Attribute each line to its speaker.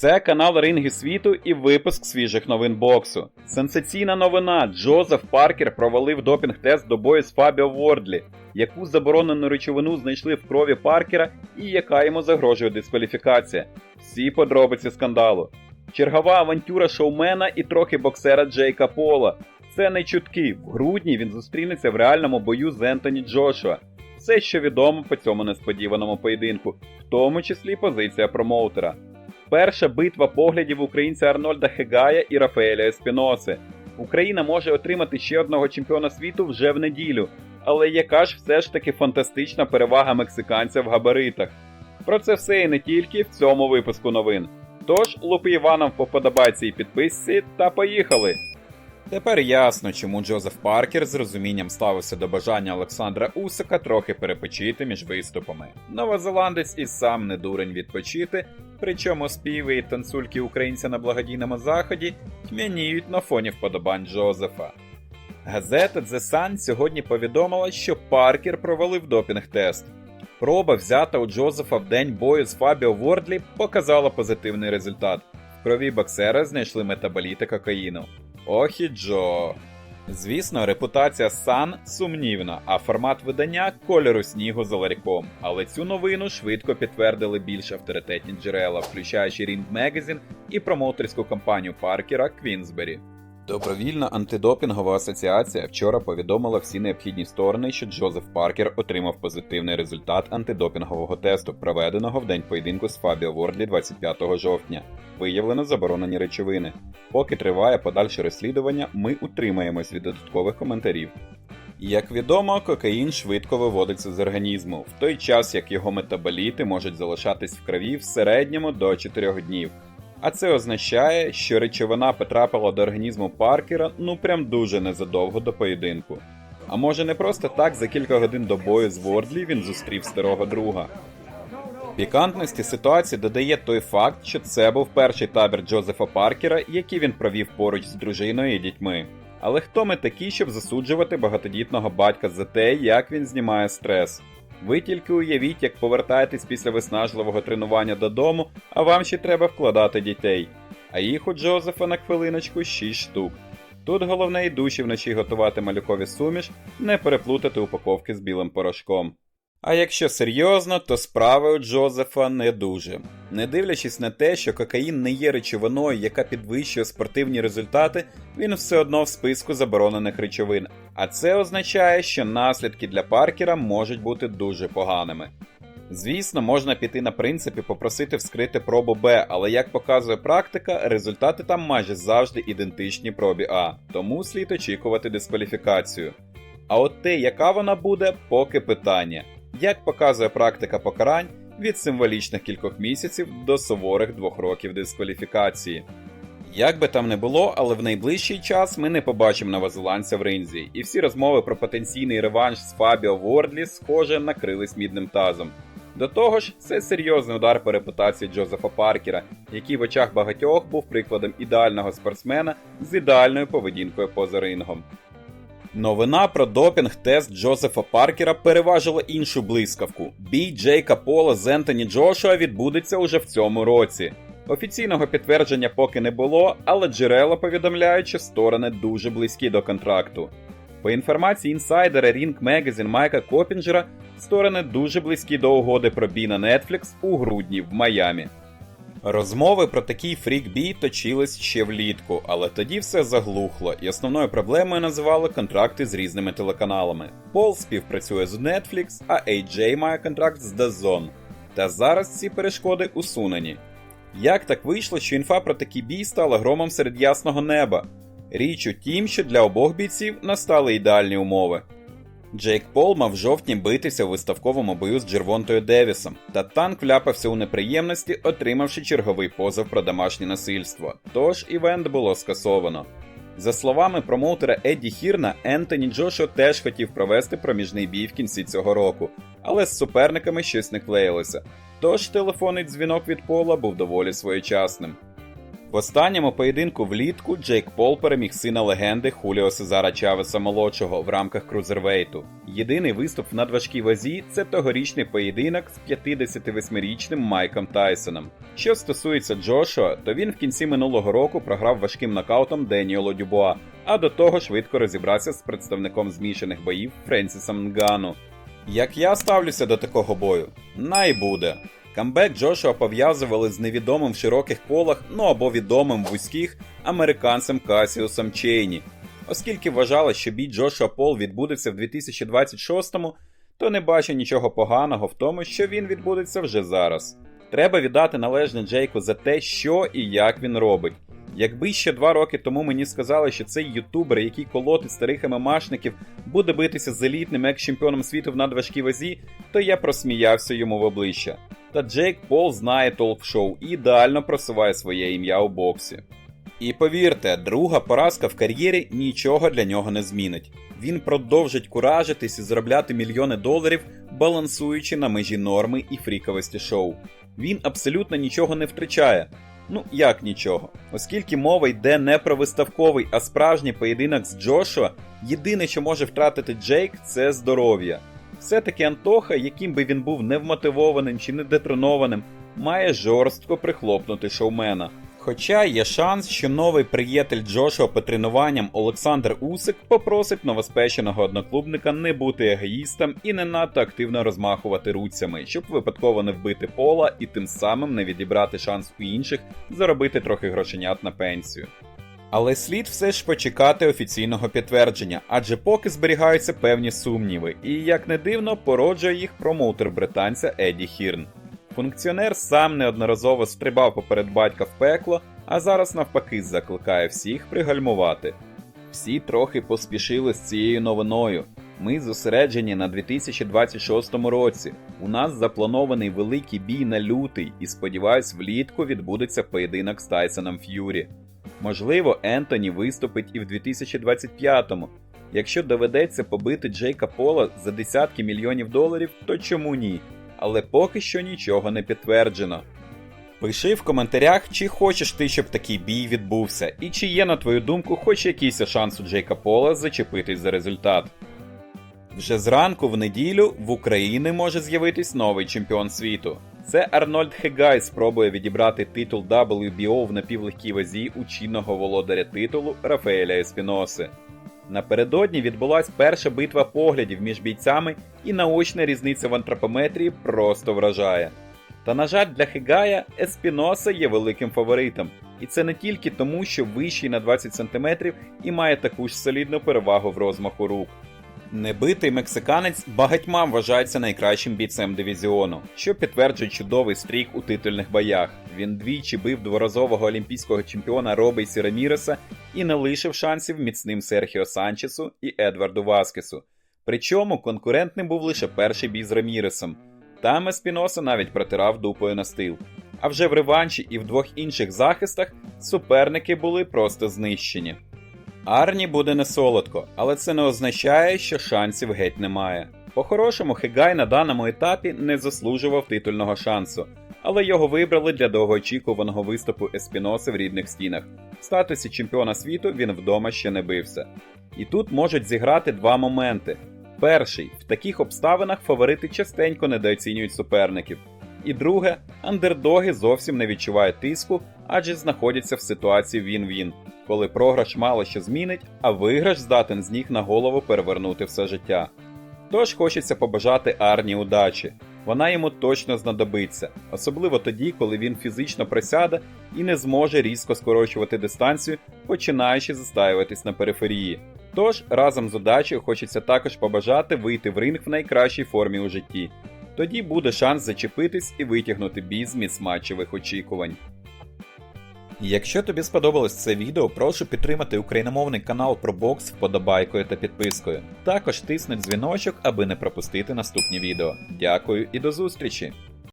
Speaker 1: Це канал Ринги світу і випуск свіжих новин боксу. Сенсаційна новина: Джозеф Паркер провалив допінг-тест до бою з Фабіо Вордлі, яку заборонену речовину знайшли в крові Паркера і яка йому загрожує дискваліфікація. Всі подробиці скандалу. Чергова авантюра шоумена і трохи боксера Джейка Пола. Це не чутки. В грудні він зустрінеться в реальному бою з Ентоні Джошуа. Все, що відомо по цьому несподіваному поєдинку, в тому числі позиція промоутера. Перша битва поглядів українця Арнольда Хегая і Рафаеля Еспіноси. Україна може отримати ще одного чемпіона світу вже в неділю, але яка ж все ж таки фантастична перевага мексиканця в габаритах. Про це все і не тільки в цьому випуску новин. Тож лупи Іваном по подобайці і підписці та поїхали! Тепер ясно, чому Джозеф Паркер з розумінням ставився до бажання Олександра Усика трохи перепочити між виступами. Новозеландець і сам не дурень відпочити, причому співи і танцюльки українця на благодійному заході тьмяніють на фоні вподобань Джозефа. Газета The Sun сьогодні повідомила, що Паркер провалив допінг-тест. Проба, взята у Джозефа в день бою з Фабіо Вордлі, показала позитивний результат. В крові боксера знайшли метаболіти кокаїну. Ох і Джо. Звісно, репутація Сан сумнівна, а формат видання кольору снігу за ларьком. Але цю новину швидко підтвердили більш авторитетні джерела, включаючи Ring Magazine і промоутерську компанію Паркера Квінсбері. Добровільна антидопінгова асоціація вчора повідомила всі необхідні сторони, що Джозеф Паркер отримав позитивний результат антидопінгового тесту, проведеного в день поєдинку з Фабіо Вордлі 25 жовтня. Виявлено заборонені речовини. Поки триває подальше розслідування, ми утримаємось від додаткових коментарів. Як відомо, кокаїн швидко виводиться з організму, в той час як його метаболіти можуть залишатись в крові в середньому до 4 днів. А це означає, що речовина потрапила до організму Паркера ну прям дуже незадовго до поєдинку. А може не просто так за кілька годин до бою з Вордлі він зустрів старого друга. Пікантності ситуації додає той факт, що це був перший табір Джозефа Паркера, який він провів поруч з дружиною і дітьми. Але хто ми такі, щоб засуджувати багатодітного батька за те, як він знімає стрес? Ви тільки уявіть, як повертаєтесь після виснажливого тренування додому, а вам ще треба вкладати дітей. А їх у Джозефа на хвилиночку 6 штук. Тут головне й душі вночі готувати малюкові суміш, не переплутати упаковки з білим порошком. А якщо серйозно, то справи у Джозефа не дуже. Не дивлячись на те, що кокаїн не є речовиною, яка підвищує спортивні результати, він все одно в списку заборонених речовин. А це означає, що наслідки для Паркера можуть бути дуже поганими. Звісно, можна піти на принцип і попросити вскрити пробу Б, але як показує практика, результати там майже завжди ідентичні пробі А, тому слід очікувати дискваліфікацію. А от те, яка вона буде, поки питання. Як показує практика покарань від символічних кількох місяців до суворих двох років дискваліфікації. Як би там не було, але в найближчий час ми не побачимо новозеландця в ринзі, і всі розмови про потенційний реванш з Фабіо Вордлі, схоже, накрились мідним тазом. До того ж, це серйозний удар по репутації Джозефа Паркера, який в очах багатьох був прикладом ідеального спортсмена з ідеальною поведінкою поза рингом. Новина про допінг-тест Джозефа Паркера переважила іншу блискавку. Бій Джейка Пола з Ентоні Джошуа відбудеться уже в цьому році. Офіційного підтвердження поки не було, але джерела повідомляють, що сторони дуже близькі до контракту. По інформації інсайдера Ring Magazine Майка Копінджера, сторони дуже близькі до угоди про бій на Netflix у грудні в Майамі. Розмови про такий фрік-бій точились ще влітку, але тоді все заглухло, і основною проблемою називали контракти з різними телеканалами. Пол співпрацює з Netflix, а AJ має контракт з DAZN. Та зараз ці перешкоди усунені. Як так вийшло, що інфа про такий бій стала громом серед ясного неба? Річ у тім, що для обох бійців настали ідеальні умови. Джейк Пол мав жовтні битися у виставковому бою з Джервонтою Девісом, та танк вляпався у неприємності, отримавши черговий позов про домашнє насильство. Тож івент було скасовано. За словами промоутера Едді Хірна, Ентоні Джошо теж хотів провести проміжний бій в кінці цього року, але з суперниками щось не клеїлося. Тож телефонний дзвінок від Пола був доволі своєчасним. В останньому поєдинку влітку Джейк Пол переміг сина легенди Хуліо Сезара Чавеса молодшого в рамках крузервейту. Єдиний виступ в надважкій вазі це тогорічний поєдинок з 58-річним Майком Тайсоном. Що стосується Джошуа, то він в кінці минулого року програв важким нокаутом Деніелу Дюбуа, а до того швидко розібрався з представником змішаних боїв Френсісом Нгану. Як я ставлюся до такого бою? Най буде. Камбек Джошуа пов'язували з невідомим в широких колах, ну або відомим вузьких американцем Касіусом Чейні. Оскільки вважали, що бій Джошуа Пол відбудеться в 2026-му, то не бачу нічого поганого в тому, що він відбудеться вже зараз. Треба віддати належне Джейку за те, що і як він робить. Якби ще два роки тому мені сказали, що цей ютубер, який колотить старих ММАшників, буде битися з елітним екс-чемпіоном світу в надважкій вазі, то я просміявся йому в обличчя. Та Джейк Пол знає толк шоу і ідеально просуває своє ім'я у боксі. І повірте, друга поразка в кар'єрі нічого для нього не змінить. Він продовжить куражитись і заробляти мільйони доларів, балансуючи на межі норми і фріковості шоу. Він абсолютно нічого не втрачає. Ну як нічого. Оскільки мова йде не про виставковий, а справжній поєдинок з Джошуа, єдине, що може втратити Джейк, це здоров'я. Все-таки Антоха, яким би він був невмотивованим чи недетренованим, має жорстко прихлопнути шоумена. Хоча є шанс, що новий приятель Джошуа по тренуванням Олександр Усик попросить новоспеченого одноклубника не бути егоїстом і не надто активно розмахувати руцями, щоб випадково не вбити пола і тим самим не відібрати шанс у інших заробити трохи грошенят на пенсію. Але слід все ж почекати офіційного підтвердження, адже поки зберігаються певні сумніви, і як не дивно, породжує їх промоутер британця Еді Хірн. Функціонер сам неодноразово стрибав поперед батька в пекло, а зараз навпаки закликає всіх пригальмувати. Всі трохи поспішили з цією новиною. Ми зосереджені на 2026 році. У нас запланований великий бій на лютий, і сподіваюсь, влітку відбудеться поєдинок з Тайсоном Ф'юрі. Можливо, Ентоні виступить і в 2025-му. Якщо доведеться побити Джейка Пола за десятки мільйонів доларів, то чому ні? Але поки що нічого не підтверджено. Пиши в коментарях, чи хочеш ти, щоб такий бій відбувся, і чи є, на твою думку, хоч якийсь шанс у Джейка Пола зачепитись за результат. Вже зранку в неділю в Україні може з'явитись новий чемпіон світу. Це Арнольд Хегай спробує відібрати титул WBO в напівлегкій вазі у чинного володаря титулу Рафаеля Еспіноси. Напередодні відбулась перша битва поглядів між бійцями, і наочна різниця в антропометрії просто вражає. Та, на жаль, для Хегая Еспіноса є великим фаворитом, і це не тільки тому, що вищий на 20 см і має таку ж солідну перевагу в розмаху рук. Небитий мексиканець багатьма вважається найкращим бійцем дивізіону, що підтверджує чудовий стрік у титульних боях. Він двічі бив дворазового олімпійського чемпіона Робейсі Раміреса і не лишив шансів міцним Серхіо Санчесу і Едварду Васкесу. Причому конкурентним був лише перший бій з Раміресом. Там Еспіноса навіть протирав дупою на стил. А вже в реванші і в двох інших захистах суперники були просто знищені. Арні буде не солодко, але це не означає, що шансів геть немає. По-хорошому, Хегай на даному етапі не заслужував титульного шансу, але його вибрали для довгоочікуваного виступу Еспіноси в рідних стінах. В статусі чемпіона світу він вдома ще не бився. І тут можуть зіграти два моменти. Перший, в таких обставинах фаворити частенько недооцінюють суперників. І друге, андердоги зовсім не відчувають тиску, адже знаходяться в ситуації він-він, коли програш мало що змінить, а виграш здатен з ніг на голову перевернути все життя. Тож хочеться побажати Арні удачі. Вона йому точно знадобиться, особливо тоді, коли він фізично присяде і не зможе різко скорочувати дистанцію, починаючи застаюватись на периферії. Тож разом з удачею хочеться також побажати вийти в ринг в найкращій формі у житті. Тоді буде шанс зачепитись і витягнути бій з міцматчевих очікувань. Якщо тобі сподобалось це відео, прошу підтримати україномовний канал про бокс вподобайкою та підпискою. Також тисни дзвіночок, аби не пропустити наступні відео. Дякую і до зустрічі!